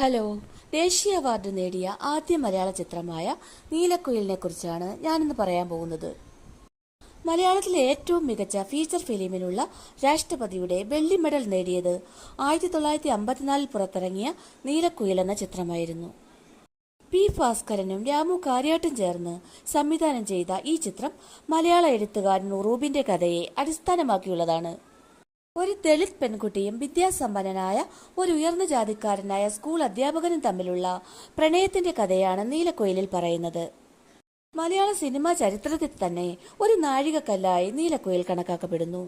Hello. ദേശീയ award നേടിയ ആദ്യ മലയാള ചിത്രമായ നീലക്കുയിലിനെ കുറിച്ചാണ് ഞാനിന്ന് പറയാൻ പോകുന്നത്. മലയാളത്തിലെ ഏറ്റവും മികച്ച ഫീച്ചർ ഫിലിമിനുള്ള രാഷ്ട്രപതിയുടെ വെള്ളി മെഡൽ നേടിയത് ആയിരത്തി തൊള്ളായിരത്തി അമ്പത്തിനാലിൽ പുറത്തിറങ്ങിയ നീലക്കുയിൽ എന്ന ചിത്രമായിരുന്നു. പി ഭാസ്കരനും രാമു കാര്യാട്ടും ചേർന്ന് സംവിധാനം ചെയ്ത ഈ ചിത്രം മലയാള എഴുത്തുകാരൻ റൂബിന്റെ കഥയെ അടിസ്ഥാനമാക്കിയുള്ളതാണ്. ഒരു ദളിത് പെൺകുട്ടിയും വിദ്യാസമ്പന്നനായ ഒരു ഉയർന്ന ജാതിക്കാരനായ സ്കൂൾ അധ്യാപകനും തമ്മിലുള്ള പ്രണയത്തിന്റെ കഥയാണ് നീലക്കൊയിലിൽ പറയുന്നത്. മലയാള സിനിമാ ചരിത്രത്തിൽ തന്നെ ഒരു നാഴികക്കല്ലായി നീലക്കുയിൽ കണക്കാക്കപ്പെടുന്നു.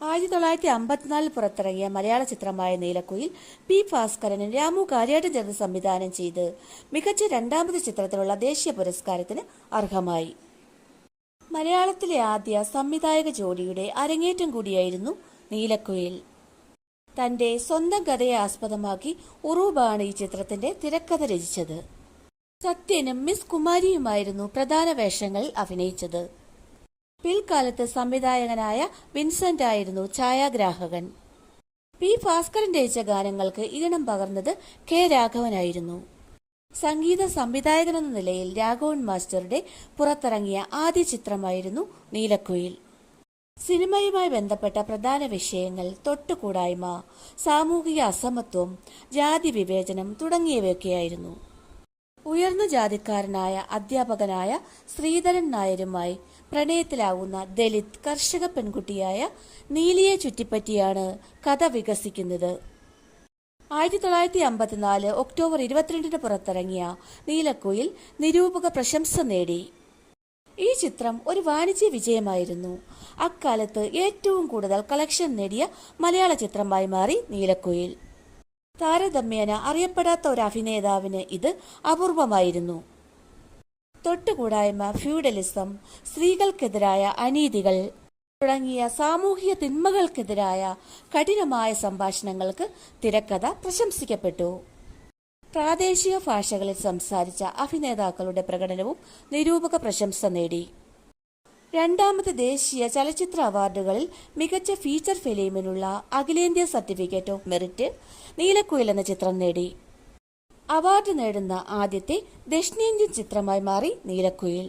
ആയിരത്തി തൊള്ളായിരത്തി അമ്പത്തിനാലിൽ പുറത്തിറങ്ങിയ മലയാള ചിത്രമായ നീലക്കുയിൽ പി ഭാസ്കരനും രാമു കാര്യാട്ടൻ ചേർന്ന് സംവിധാനം ചെയ്ത് മികച്ച രണ്ടാമത് ചിത്രത്തിലുള്ള ദേശീയ പുരസ്കാരത്തിന് അർഹമായി. മലയാളത്തിലെ ആദ്യ സംവിധായക ജോഡിയുടെ അരങ്ങേറ്റം കൂടിയായിരുന്നു നീലക്കുയിൽ. തന്റെ സ്വന്തം കഥയെ ആസ്പദമാക്കി ഉറൂബാണ് ഈ ചിത്രത്തിന്റെ തിരക്കഥ രചിച്ചത്. സത്യനും മിസ് കുമാരിയുമായിരുന്നു പ്രധാന വേഷങ്ങളിൽ അഭിനയിച്ചത്. പിൽക്കാലത്ത് സംവിധായകനായ വിൻസെന്റ് ആയിരുന്നു ഛായാഗ്രാഹകൻ. പി. ഭാസ്കരൻ രചിച്ച ഗാനങ്ങൾക്ക് ഈണം പകർന്നത് കെ. രാഘവനായിരുന്നു. സംഗീത സംവിധായകനെന്ന നിലയിൽ രാഘവൻ മാസ്റ്ററുടെ പുറത്തിറങ്ങിയ ആദ്യ ചിത്രമായിരുന്നു നീലക്കുയിൽ. സിനിമയുമായി ബന്ധപ്പെട്ട പ്രധാന വിഷയങ്ങൾ തൊട്ടുകൂടായ്മ സാമൂഹിക അസമത്വം ജാതി വിവേചനം തുടങ്ങിയവയൊക്കെയായിരുന്നു. ഉയർന്ന ജാതിക്കാരനായ അധ്യാപകനായ ശ്രീധരൻ നായരുമായി പ്രണയത്തിലാവുന്ന ദലിത് കർഷക പെൺകുട്ടിയായ നീലിയെ ചുറ്റിപ്പറ്റിയാണ് കഥ വികസിക്കുന്നത്. ആയിരത്തി തൊള്ളായിരത്തി അമ്പത്തിനാല് ഒക്ടോബർ ഇരുപത്തിരണ്ടിന് പുറത്തിറങ്ങിയ നീലക്കുയിൽ നിരൂപക പ്രശംസ നേടി. ഈ ചിത്രം ഒരു വാണിജ്യ വിജയമായിരുന്നു. അക്കാലത്ത് ഏറ്റവും കൂടുതൽ കളക്ഷൻ നേടിയ മലയാള ചിത്രമായി മാറി നീലക്കുയിൽ. താരതമ്യേന അറിയപ്പെടാത്ത ഒരു അഭിനേതാവിന് ഇത് അപൂർവമായിരുന്നു. തൊട്ടുകൂടായ്മ ഫ്യൂഡലിസം സ്ത്രീകൾക്കെതിരായ അനീതികൾ തുടങ്ങിയ സാമൂഹിക തിന്മകൾക്കെതിരായ കഠിനമായ സംഭാഷണങ്ങൾക്ക് തിരക്കഥ പ്രശംസിക്കപ്പെട്ടു. പ്രാദേശിക ഭാഷകളിൽ സംസാരിച്ച അഭിനേതാക്കളുടെ പ്രകടനവും നിരൂപക പ്രശംസ നേടി. രണ്ടാമത് ദേശീയ ചലച്ചിത്ര അവാർഡുകളിൽ മികച്ച ഫീച്ചർ ഫിലിമിനുള്ള അഖിലേന്ത്യാ സർട്ടിഫിക്കറ്റ് ഓഫ് മെറിറ്റ് നീലക്കുയിൽ എന്ന ചിത്രം നേടി. അവാർഡ് നേടുന്ന ആദ്യത്തെ ദക്ഷിണേന്ത്യൻ ചിത്രമായി മാറി നീലക്കുയിൽ.